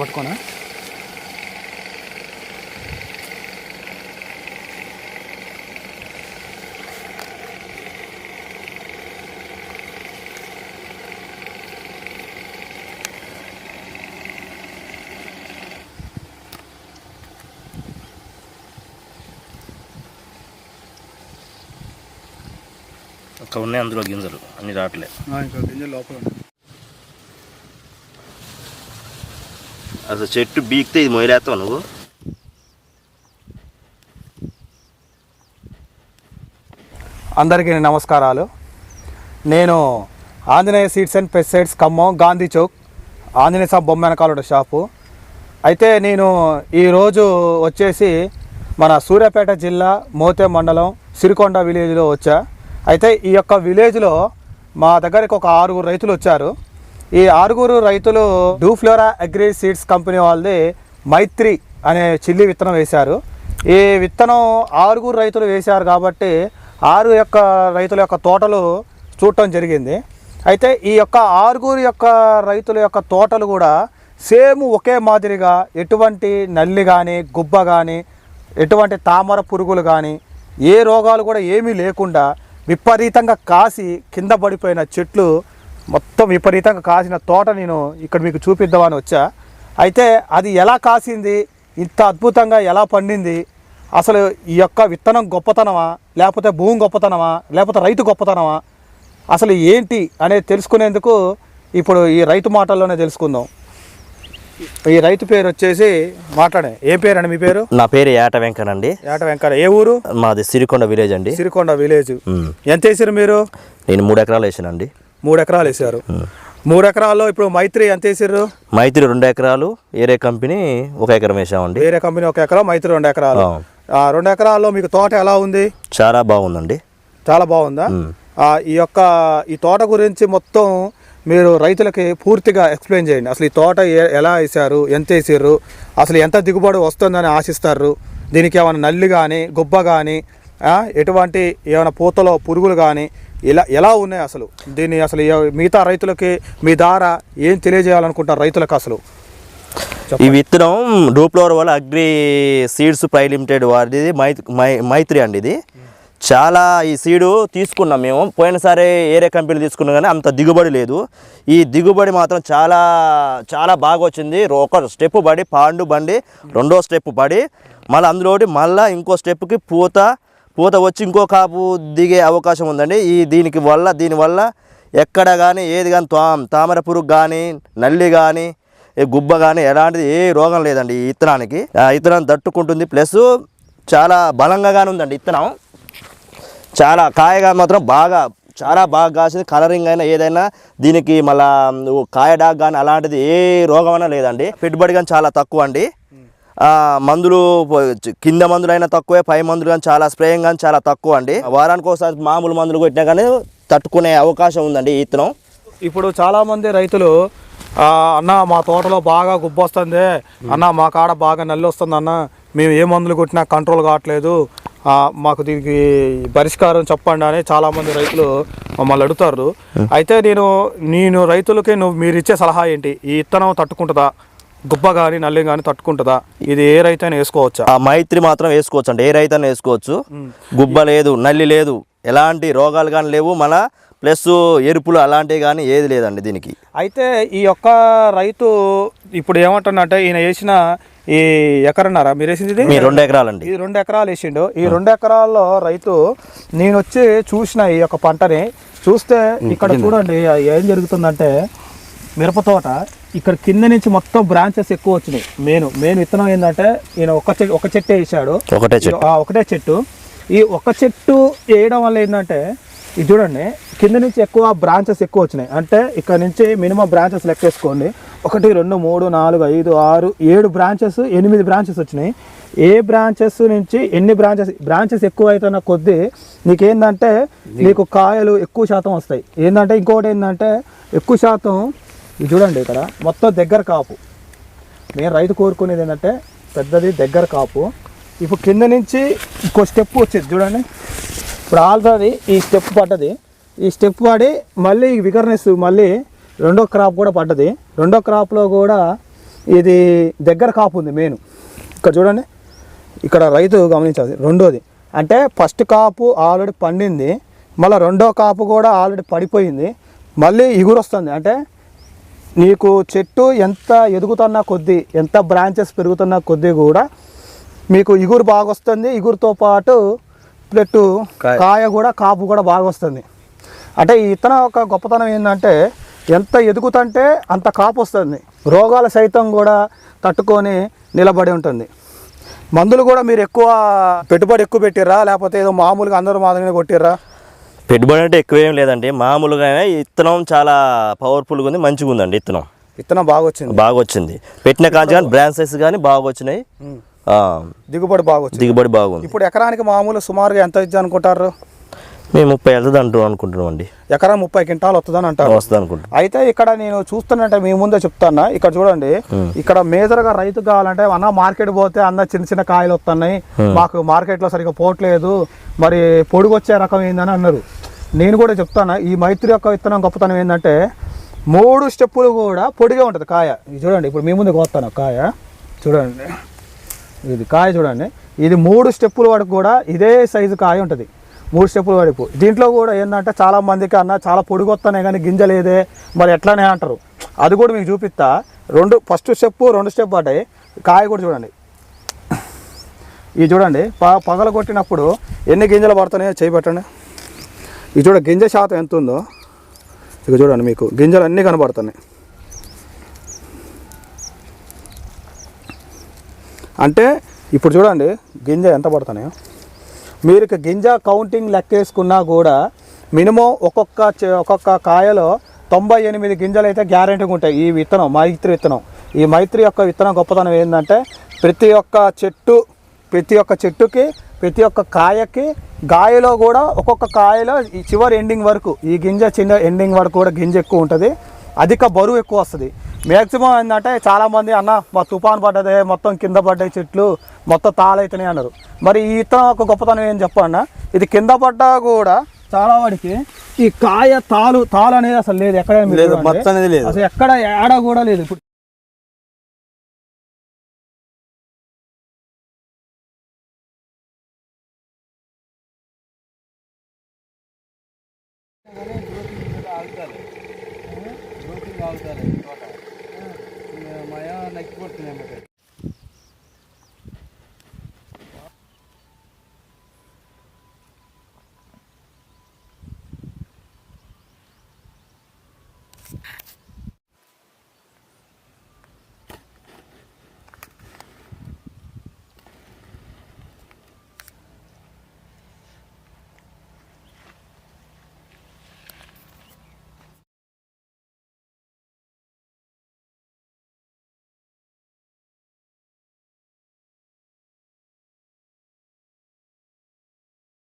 పట్టుకోనా ఒక ఉన్నాయి అందులో గింజలు అన్ని రావట్లే ఇంకా గింజలు లోపల ఉన్నాయి. అసలు చెట్టు బీక్తే ఇది మొయలేస్తావు నువ్వు? అందరికీ నమస్కారాలు. నేను Anjaneya seeds and pesticides Khammam Gandhi Chowk Anjaneya సాబ్ బొమ్మ వెనకాల షాపు. అయితే నేను ఈరోజు వచ్చేసి మన సూర్యాపేట జిల్లా మోతే మండలం సిరికొండ విలేజ్లో వచ్చా. అయితే ఈ యొక్క విలేజ్లో మా దగ్గరికి ఒక ఆరుగురు రైతులు వచ్చారు. ఈ ఆరుగురు రైతులు డూఫ్లోరా అగ్రి సీడ్స్ కంపెనీ వాళ్ళది మైత్రి అనే చిల్లి విత్తనం వేశారు. ఈ విత్తనం ఆరుగురు రైతులు వేశారు కాబట్టి ఆరు యొక్క రైతుల యొక్క తోటలు చూడటం జరిగింది. అయితే ఈ యొక్క ఆరుగురు యొక్క రైతుల యొక్క తోటలు కూడా సేమ్ ఒకే మాదిరిగా ఎటువంటి నల్లి కానీ గుబ్బ కానీ ఎటువంటి తామర పురుగులు కానీ ఏ రోగాలు కూడా ఏమీ లేకుండా విపరీతంగా కాసి కింద పడిపోయిన చెట్లు మొత్తం విపరీతంగా కాసిన తోట నేను ఇక్కడ మీకు చూపిద్దామని వచ్చా. అయితే అది ఎలా కాసింది? ఇంత అద్భుతంగా ఎలా పండింది? అసలు ఈ యొక్క విత్తనం గొప్పతనమా? లేకపోతే భూమి గొప్పతనమా? లేకపోతే రైతు గొప్పతనమా? అసలు ఏంటి అనేది తెలుసుకునేందుకు ఇప్పుడు ఈ రైతు మాటల్లోనే తెలుసుకుందాం. ఈ రైతు పేరు వచ్చేసి మాట్లాడే ఏ పేరు అండి మీ పేరు? నా పేరు ఏట వెంకనండి ఏట వెంకట ఏ ఊరు? మాది సిరికొండ విలేజ్ అండి. సిరికొండ విలేజ్. ఎంత వేసారు మీరు? నేను మూడు ఎకరాలు వేసానండి. మూడు ఎకరాలు వేసారు. మూడు ఎకరాల్లో ఇప్పుడు మైత్రి ఎంత వేసారు మైత్రి రెండు ఎకరాలు ఏరే కంపెనీ ఒక ఎకరం వేసామండి. వేరే కంపెనీ ఒక ఎకరం మైత్రి రెండు ఎకరాలు. ఆ. రెండు ఎకరాల్లో మీకు తోట ఎలా ఉంది? చాలా బాగుందండి. చాలా బాగుందా? ఈ యొక్క ఈ తోట గురించి మొత్తం మీరు రైతులకి పూర్తిగా ఎక్స్ప్లెయిన్ చేయండి. అసలు ఈ తోట ఎలా వేసారు ఎంత వేసారు అసలు ఎంత దిగుబడి వస్తుందని ఆశిస్తారు. దీనికి ఏమైనా నల్లి కానీ గుబ్బ కానీ ఎటువంటి ఏమైనా పూతలో పురుగులు కానీ ఇలా ఎలా ఉన్నాయి అసలు? దీన్ని అసలు మిగతా రైతులకి మీ ద్వారా ఏం తెలియజేయాలనుకుంటారు రైతులకు అసలు? ఈ విత్తనం డూప్లోర్ వల్ల అగ్రి సీడ్స్ ప్రై లిమిటెడ్ వారిది మైత్రి అండి ఇది. చాలా ఈ సీడు తీసుకున్నాం మేము. పోయినసారి ఏరే కంపెనీ తీసుకున్నాం కానీ అంత దిగుబడి లేదు. ఈ దిగుబడి మాత్రం చాలా చాలా బాగా వచ్చింది. ఒక స్టెప్ పడి పాండు బండి రెండో స్టెప్ పడి మళ్ళీ అందులోటి మళ్ళీ ఇంకో స్టెప్కి పూత పూత వచ్చి ఇంకో కాపు దిగే అవకాశం ఉందండి. ఈ దీనికి వల్ల దీనివల్ల ఎక్కడ కానీ ఏది కానీ తా తామర పురుగు కానీ నల్లి కానీ ఏ గుబ్బ కానీ ఎలాంటిది ఏ రోగం లేదండి ఈ ఇత్తనానికి. ఆ ఇత్తనం తట్టుకుంటుంది. ప్లస్ చాలా బలంగా కానీ ఉందండి ఇత్తనం. చాలా కాయగా మాత్రం బాగా చాలా బాగా కాసింది. కలరింగ్ అయినా ఏదైనా దీనికి మళ్ళా కాయ డాగ్ కానీ అలాంటిది ఏ రోగమైనా లేదండి. పెట్టుబడి కానీ చాలా తక్కువ అండి మందులు కింద మందులు అయినా తక్కువే పై మందులు కానీ చాలా స్ప్రేయింగ్ కానీ చాలా తక్కువ అండి. వారానికి ఒకసారి మామూలు మందులు కొట్టినా కానీ తట్టుకునే అవకాశం ఉందండి ఈ ఇత్తనం. ఇప్పుడు చాలా మంది రైతులు "ఆ, అన్న మా తోటలో బాగా గుబ్బ వస్తుంది. అన్న మా కాడ బాగా నల్లి వస్తుంది అన్న. మేము ఏ మందులు కొట్టినా కంట్రోల్ కావట్లేదు. మాకు దీనికి పరిష్కారం చెప్పండి అని చాలా మంది రైతులు మమ్మల్ని అడుగుతారు. అయితే నేను నేను రైతులకి నువ్వు మీరు ఇచ్చే సలహా ఏంటి? ఈ ఇత్తనం తట్టుకుంటుందా? గుబ్బ కానీ నల్లి కానీ తట్టుకుంటుందా? ఇది ఏ రైతు అయినా వేసుకోవచ్చా? ఆ మైత్రి మాత్రం వేసుకోవచ్చు అండి ఏ రైతన్నా వేసుకోవచ్చు. గుబ్బ లేదు నల్లి లేదు ఎలాంటి రోగాలు కానీ లేవు. మన ప్లస్ ఎరుపులు అలాంటివి కానీ ఏది లేదండి దీనికి. అయితే ఈ యొక్క రైతు ఇప్పుడు ఏమంటున్నట్టే ఈయన వేసిన ఈ ఎకరన్నారా మీరు వేసింది ఇది? మీ రెండు ఎకరాలండి. ఈ రెండు ఎకరాలు వేసిండు. ఈ రెండు ఎకరాల్లో రైతు నేను వచ్చి చూసిన ఈ యొక్క పంటని చూస్తే ఇక్కడ చూడండి ఏం జరుగుతుందంటే మిరప తోట ఇక్కడ కింద నుంచి మొత్తం బ్రాంచెస్ ఎక్కువ వచ్చినాయి. మెయిన్ మెయిన్ విత్తనం ఏంటంటే ఈయన ఒక చెట్టు ఒక చెట్టే వేసాడు ఒకటే చెట్టు. ఆ, ఒకటే చెట్టు. ఈ ఒక చెట్టు వేయడం వల్ల ఏంటంటే ఇది చూడండి కింద నుంచి ఎక్కువ బ్రాంచెస్ ఎక్కువ వచ్చినాయి. అంటే ఇక్కడ నుంచి మినిమం బ్రాంచెస్ లెక్కేసుకోండి. ఒకటి రెండు మూడు నాలుగు ఐదు ఆరు ఏడు బ్రాంచెస్ ఎనిమిది బ్రాంచెస్ వచ్చినాయి. ఏ బ్రాంచెస్ నుంచి ఎన్ని బ్రాంచెస్ బ్రాంచెస్ ఎక్కువ అవుతున్న కొద్దీ నీకేందంటే నీకు కాయలు ఎక్కువ శాతం వస్తాయి. ఏంటంటే ఇంకోటి ఏంటంటే ఎక్కువ శాతం ఇది చూడండి ఇక్కడ. మొత్తం దగ్గర కాపు. నేను రైతు కోరుకునేది ఏంటంటే పెద్దది దగ్గర కాపు. ఇప్పుడు కింద నుంచి ఇంకో స్టెప్ వచ్చేది చూడండి. ఇప్పుడు ఆల్రెడీ ఈ స్టెప్ పడ్డది. ఈ స్టెప్ పడి మళ్ళీ విగర్నెస్ మళ్ళీ రెండో క్రాప్ కూడా పడ్డది. రెండో క్రాప్లో కూడా ఇది దగ్గర కాపు ఉంది మెయిన్ ఇక్కడ చూడండి. ఇక్కడ రైతు గమనించాలి రెండోది అంటే ఫస్ట్ కాపు ఆల్రెడీ పండింది. మళ్ళీ రెండో కాపు కూడా ఆల్రెడీ పడిపోయింది. మళ్ళీ ఇగురు వస్తుంది. అంటే నీకు చెట్టు ఎంత ఎదుగుతున్న కొద్దీ ఎంత బ్రాంచెస్ పెరుగుతున్న కొద్దీ కూడా మీకు ఇగురు బాగా వస్తుంది ఇగురుతో పాటు ప్లెట్టు కాయ. కూడా కాపు కూడా బాగా వస్తుంది అంటే ఈ ఇత్తనం ఒక గొప్పతనం ఏంటంటే ఎంత ఎదుగుతుంటే అంత కాపు వస్తుంది. రోగాలు సైతం కూడా తట్టుకొని నిలబడి ఉంటుంది. మందులు కూడా మీరు ఎక్కువ పెట్టుబడి ఎక్కువ పెట్టిర్రా? లేకపోతే ఏదో మామూలుగా అందరూ మాదిరిగానే కొట్టిర్రా? పెట్టుబడి అంటే ఎక్కువ ఏం లేదండి. మామూలుగానే ఇత్తనం చాలా పవర్ఫుల్గా ఉంది మంచిగా ఉందండి ఇత్తనం విత్తనం బాగా వచ్చింది బాగా వచ్చింది పెట్టిన కాంచి కానీ బ్రాంచెస్ కానీ బాగా వచ్చినాయి దిగుబడి బాగా వచ్చింది దిగుబడి బాగుంది. ఇప్పుడు ఎకరానికి మామూలు సుమారుగా ఎంత ఇచ్చి అనుకుంటారు? మేము ముప్పై వెళ్తుంది అంటూ అనుకుంటున్నాం అండి. ఎకరా ముప్పై క్వింటాలు వస్తుందని అంటారు. వస్తుంది అనుకుంటున్నాం. అయితే ఇక్కడ నేను చూస్తున్నట్టే మీ ముందే చెప్తాను ఇక్కడ చూడండి ఇక్కడ మేజర్గా రైతు కావాలంటే అన్న మార్కెట్ పోతే అన్న చిన్న చిన్న కాయలు వస్తున్నాయి. మాకు మార్కెట్లో సరిగ్గా పోవట్లేదు మరి పొడుగు వచ్చే రకం ఏందని అన్నారు. నేను కూడా చెప్తాను ఈ మైత్రి యొక్క విత్తనం గొప్పతనం ఏంటంటే మూడు స్టెప్పులు కూడా పొడిగా ఉంటుంది కాయ. చూడండి ఇప్పుడు మీ ముందుకు వస్తాను కాయ. చూడండి ఇది కాయ చూడండి. ఇది మూడు స్టెప్పుల వరకు కూడా ఇదే సైజు కాయ ఉంటుంది. మూడు స్టెప్పుల వరకు. దీంట్లో కూడా ఏంటంటే చాలా మందికి అన్న చాలా పొడుగు వస్తున్నాయి కానీ గింజ లేదే మరి ఎట్లానే అంటారు. అది కూడా మీకు చూపిస్తా. రెండు ఫస్ట్ స్టెప్ రెండు స్టెప్ పడ్డాయి. కాయ కూడా చూడండి. ఇది చూడండి ప పగల కొట్టినప్పుడు ఎన్ని గింజలు పడుతున్నాయో చేయబెట్టండి ఇది చూడ గింజ శాతం ఎంత ఉందో? ఇక చూడండి మీకు గింజలు అన్నీ కనబడుతున్నాయి. అంటే ఇప్పుడు చూడండి గింజ ఎంత పడుతున్నాయో. మీరు గింజ కౌంటింగ్ లెక్కేసుకున్నా కూడా మినిమం ఒక్కొక్క చె- ఒక్కొక్క కాయలో తొంభై ఎనిమిది గింజలు అయితే గ్యారెంటీగా ఉంటాయి. ఈ విత్తనం మైత్రి విత్తనం. ఈ మైత్రి యొక్క విత్తనం గొప్పతనం ఏంటంటే ప్రతి ఒక్క చెట్టు ప్రతి ఒక్క చెట్టుకి ప్రతి ఒక్క కాయకి గాయలో కూడా ఒక్కొక్క కాయలో ఈ చివరి ఎండింగ్ వరకు ఈ గింజ చిన్న ఎండింగ్ వరకు కూడా గింజ ఎక్కువ ఉంటుంది. అధిక బరువు ఎక్కువ వస్తుంది. మ్యాక్సిమం ఏంటంటే చాలామంది అన్న మా తుఫాన్ పడ్డదే మొత్తం కింద పడ్డాయి చెట్లు మొత్తం తాళైతున్నాయి అన్నారు. మరి ఈ ఇత్తనం ఒక గొప్పతనం ఏం చెప్పన్నా ఇది కింద పడ్డా కూడా చాలా వాడికి ఈ కాయ తాలు తాలు అనేది అసలు లేదు. ఎక్కడ లేదు, మొత్తం అనేది లేదు. అసలు ఎక్కడ ఏడ కూడా లేదు. ఇప్పుడు గ్రోతింగ్ ఆగుతుంది తోట మాయా నక్కి కొడుతున్నాయి